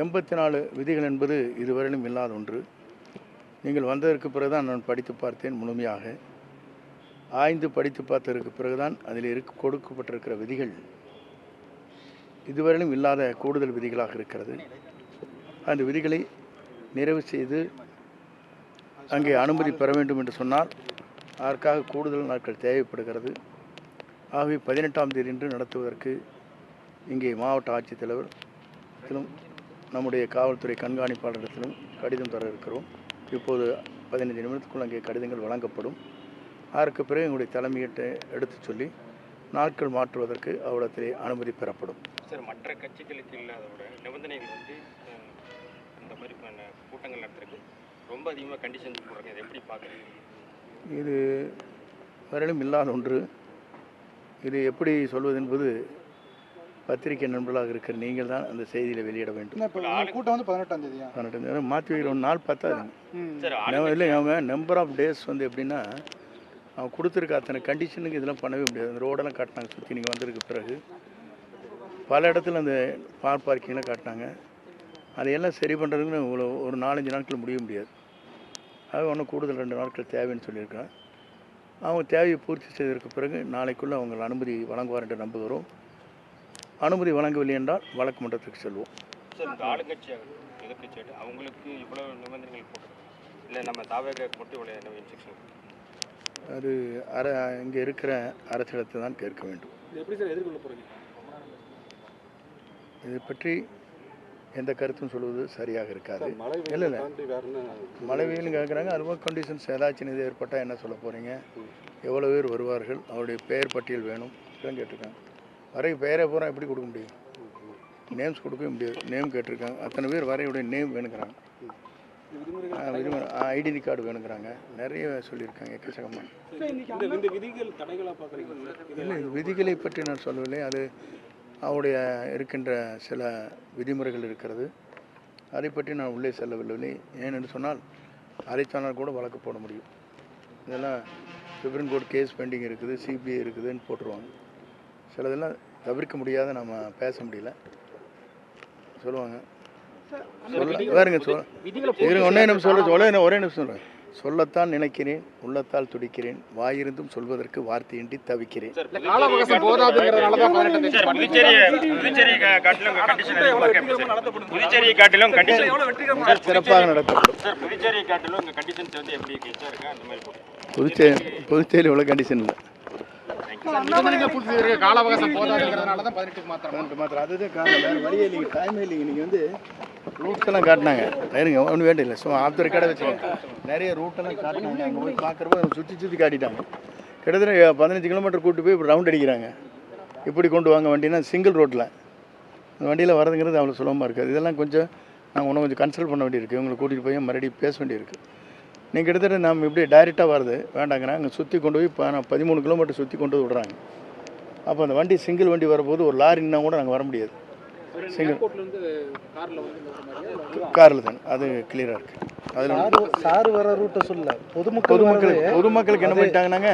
எண்பத்தி நாலு விதிகள் என்பது இதுவரையிலும் இல்லாத ஒன்று. நீங்கள் வந்ததற்கு பிறகுதான் நான் படித்து பார்த்தேன் முழுமையாக. ஆய்ந்து படித்து பார்த்ததற்கு பிறகுதான் அதில் இருக்க கொடுக்கப்பட்டிருக்கிற விதிகள் இதுவரையிலும் இல்லாத கூடுதல் விதிகளாக இருக்கிறது. அந்த விதிகளை நிறைவு செய்து அங்கே அனுமதி பெற வேண்டும் என்று சொன்னால் அதற்காக கூடுதல் நாட்கள் தேவைப்படுகிறது. ஆகவே பதினெட்டாம் தேதி என்று நடத்துவதற்கு இங்கே மாவட்ட ஆட்சித்தலைவரிடத்திலும் நம்முடைய காவல்துறை கண்காணிப்பாளரிடத்திலும் கடிதம் தர இருக்கிறோம். இப்போது பதினைந்து நிமிடத்துக்குள் அங்கே கடிதங்கள் வழங்கப்படும். அதற்கு பிறகு எங்களுடைய தலைமையிட்ட எடுத்துச் சொல்லி நாட்கள் மாற்றுவதற்கு அவரிடத்திலே அனுமதி பெறப்படும். சார் மற்ற கட்சிகளுக்கு இல்லாதோட நிபந்தனைகள் வந்து இந்த மாதிரி கூட்டங்கள் நடத்துறதுக்கு ரொம்ப அதிகமாக கண்டிஷன்ஸ் போடுறாங்க அதை எப்படி பார்க்குறீங்க? இது வரையிலும் இல்லாத ஒன்று. இது எப்படி சொல்வது என்பது பத்திரிகை நண்பர்களாக இருக்கிற நீங்கள் தான் அந்த செய்தியில் வெளியிட வேண்டும். கூட்டம் வந்து பதினெட்டாம் தேதியா? பன்னெண்டு மாற்றி வைக்கிற ஒரு நாள் பத்தாது. ம். சார் நம்ம இல்லை அவங்க நம்பர் ஆஃப் டேஸ் வந்து எப்படின்னா அவன் கொடுத்துருக்க அத்தனை கண்டிஷனுக்கு இதெல்லாம் பண்ணவே முடியாது. அந்த ரோடெல்லாம் காட்டினாங்க. சுற்றி நீங்கள் வந்ததுக்கு பிறகு. பல இடத்துல அந்த கார் பார்க்கிங்லாம் காட்டினாங்க. அதையெல்லாம் சரி பண்ணுறதுக்கு இவ்வளோ ஒரு நாலஞ்சு நாட்கள் முடிய முடியாது. அது ஒன்றும் கூடுதல் ரெண்டு நாட்கள் தேவைன்னு சொல்லியிருக்காங்க. அவங்க தேவையை பூர்த்தி செய்ததற்கு பிறகு நாளைக்குள்ளே அவங்க அனுமதி வழங்குவார் என்று நம்புகிறோம். அனுமதி வழங்கவில்லை என்றால் வழக்கு மன்றத்துக்கு செல்வோம். அவங்களுக்கு நிபந்தனைகள் இல்லை நம்ம தாவேக இவ்வளோ இன்ஸ்ட்ரக்ஷன் அது அர இங்கே இருக்கிற அரசியலத்தை தான் கேட்க வேண்டும். எப்படி சார் எதிர்கொள்ள போறீங்க? இதை பற்றி எந்த கருத்தும் சொல்வது சரியாக இருக்காது. இல்லை இல்லை. மழை வெயிலும் கேட்குறாங்க அது மாதிரி கண்டிஷன்ஸ் ஏதாச்சும் இது ஏற்பட்டால் என்ன சொல்ல போகிறீங்க எவ்வளோ பேர் வருவார்கள்? அவருடைய பெயர் பட்டியல் வேணும். கேட்டிருக்காங்க. வரை பெயரை பூரா எப்படி கொடுக்க முடியும்? நேம்ஸ் கொடுக்கவே முடியாது. நேம் கேட்டிருக்காங்க. அத்தனை பேர் வரையுடைய நேம் வேணுங்கிறாங்க. ஐடென்டி கார்டு வேணுங்கிறாங்க. நிறைய சொல்லியிருக்காங்க எக்கச்சக்கமாக இல்லை இது விதிகளை பற்றி நான் சொல்லவில்லை. அது அவருடைய இருக்கின்ற சில விதிமுறைகள் இருக்கிறது. அதை பற்றி நான் உள்ளே செல்லவில்லை. ஏனென்று சொன்னால் அதை சொன்னால் கூட வழக்கு போட முடியும். இதெல்லாம் சுப்ரீம் கோர்ட் கேஸ் பெண்டிங் இருக்குது சிபிஐ இருக்குதுன்னு போட்டுருவாங்க. சிலதெல்லாம் தவிர்க்க முடியாத நம்ம பேச முடியல. சொல்லுவாங்க. சொல்ல வேறுங்க சொல் இருங்க ஒன்றே நிமிஷம் சொல்ல ஒரே ஒரே நிமிஷம் சொல்கிறேன் சொல்லத்தான் நினைக்கிறேன் உள்ளத்தால் துடிக்கிறேன் வாயிருந்தும் சொல்வதற்கு வார்த்தையின்றி தவிக்கிறேன். சிறப்பாக நடத்தப்படும். சார் புதுச்சேரியை காட்டிலும் உங்கள் கண்டிஷன்ஸ் வந்து எப்படி கெச்சா இருக்கா? அந்த மாதிரி போட்டு புதுச்சேரி புதுச்சேரி இவ்வளோ கண்டிஷன் இல்லை. கால அவகாசம் போதாதுங்கிறதுனால தான் பதினெட்டுக்கு மாத்திரம். பதினெட்டு மாத்திரம். அதுதான் காரணம். வேறு வழியே இல்லைங்க. டைமே இல்லைங்க. நீங்கள் வந்து ரூட்ஸெல்லாம் காட்டினாங்க. இருங்க ஒன்றும் வேண்டிய இல்லை. சும்மா ஆஃப் கடை வச்சுக்கோங்க நிறைய ரூட்டெல்லாம் காட்டினாங்க. அங்கே போய் பார்க்குறப்ப சுற்றி சுற்றி காட்டிட்டாங்க. கிட்டத்தட்ட பதினஞ்சு கிலோமீட்டர் கூட்டு போய் இப்படி ரவுண்ட் அடிக்கிறாங்க. இப்படி கொண்டு வாங்க வண்டினா சிங்கிள் ரோட்டில் இந்த வண்டியில் வரதுங்கிறது அவ்வளோ சுலபமாக இருக்குது. இதெல்லாம் கொஞ்சம் நாங்கள் இன்னும் கொஞ்சம் கன்சல்ட் பண்ண வேண்டியிருக்கு. இவங்களை கூட்டிகிட்டு போய் மறுபடியும் பேச வேண்டியிருக்கு. நீங்கள் கிட்டத்தட்ட நம்ம இப்படி டைரெக்டாக வருது வேண்டாங்கிறாங்க அங்கே சுற்றி கொண்டு போய் ப- பதிமூணு கிலோமீட்டர் சுற்றி கொண்டு வந்து விடுறாங்க. அப்போ அந்த வண்டி சிங்கிள் வண்டி வரும்போது ஒரு லாரின்னா கூட நாங்கள் வர முடியாது. சிங்கிள் இருந்து கார்ல வந்து காரில் தான். அது கிளியராக இருக்குது அதில் சார் வர ரூட்டை சொல்ல பொதுமக்கள் பொதுமக்களுக்கு பொதுமக்களுக்கு என்ன பண்ணிட்டாங்கன்னாங்க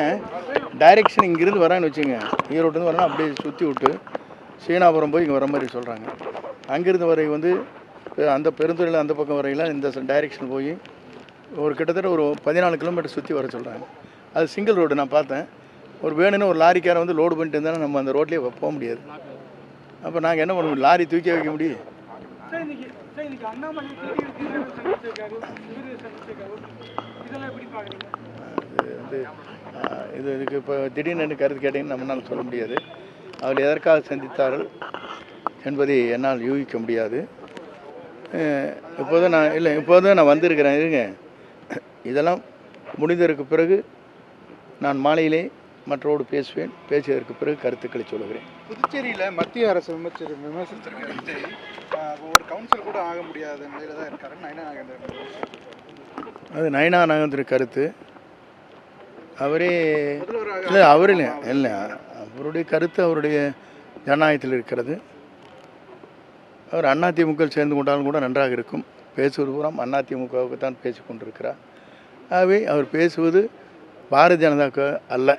டைரெக்ஷன் இங்கேருந்து வரான்னு வச்சுங்க ஈரோட்டிலேருந்து வரணும் அப்படியே சுற்றி விட்டு சீனாபுரம் போய் இங்கே வர மாதிரி சொல்கிறாங்க அங்கேருந்து வரை வந்து அந்த பெருந்துறையில் அந்த பக்கம் வரையில இந்த டைரெக்ஷன் போய் ஒரு கிட்டத்தட்ட ஒரு பதினாலு கிலோமீட்டர் சுற்றி வர சொல்கிறாங்க அது சிங்கிள் ரோடு நான் பார்த்தேன். ஒரு வேணும்னு ஒரு லாரிக்காரை வந்து லோடு பண்ணிட்டு இருந்தாலும் நம்ம அந்த ரோட்லேயே போக முடியாது. அப்போ நாங்கள் என்ன பண்ண முடியும்? லாரி தூக்கி வைக்க முடியும். வந்து இது இதுக்கு இப்போ திடீர்னு கருத்து கேட்டீங்கன்னு நம்மளால் சொல்ல முடியாது. அவர் எதற்காக சந்தித்தார்கள் என்பதை என்னால் யூகிக்க முடியாது. அஹ், இப்போது நான் இல்லை இப்போது நான் வந்திருக்கிறேன் இருங்க. இதெல்லாம் முடிந்ததற்கு பிறகு நான் மாலையிலே மற்றோடு பேசுவேன். பேசியதற்கு பிறகு கருத்துக்களை சொல்லுகிறேன். புதுச்சேரியில மத்திய அரசு விமர்சி விமர்சிச்சிருக்க விஜய் ஒரு கவுன்சில் கூட ஆக முடியாத நிலையில தான் இருக்காரு. நயனா நாகேந்திரன் அது நயனா நகந்திர கருத்து. அவரே இல்லை அவர் இல்லை அவருடைய கருத்து அவருடைய ஜனநாயகத்தில் இருக்கிறது. அவர் அதிமுக சேர்ந்து கொண்டாலும் கூட நன்றாக இருக்கும். பேசுவது பூராம் அதிமுகவுக்கு தான் பேசி கொண்டிருக்கிறார். ஆகவே அவர் பேசுவது பாரதிய ஜனதாவுக்கு அல்ல.